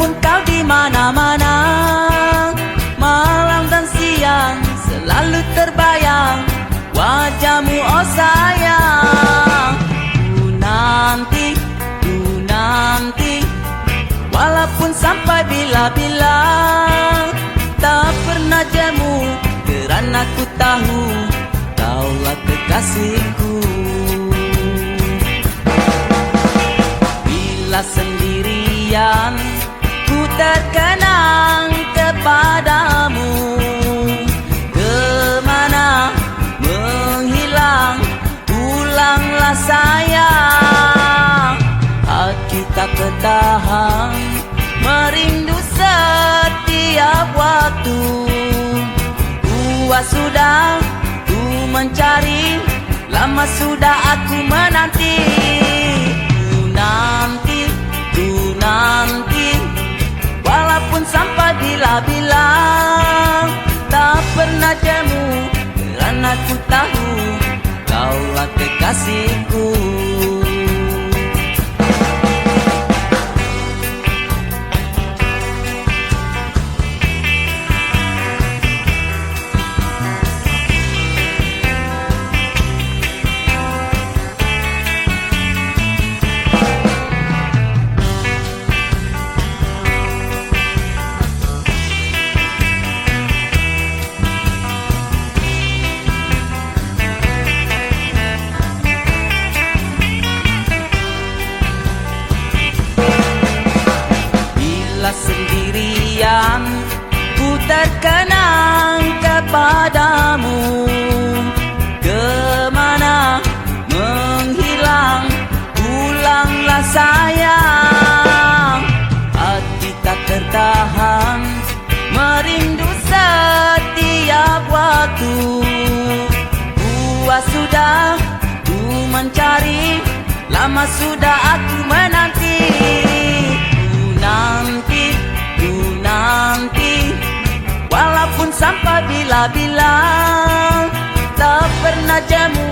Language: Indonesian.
Walaupun kau di mana-mana Malam dan siang selalu terbayang Wajahmu oh sayang. Ku nanti, ku nanti Walaupun sampai bila-bila Tak pernah jemu Kerana ku tahu Kaulah kekasihku. Sudah ku mencari Lama sudah aku menanti. Ku nanti, ku nanti Walaupun sampai bila-bila Tak pernah jemu Kerana ku tahu Kaulah kekasihku terkenang kepadamu. Ke mana menghilang Pulanglah sayang. Hati tak tertahan Merindu setiap waktu. Puas sudah ku mencari Lama sudah aku menanti sampai bila-bila Tak pernah jemu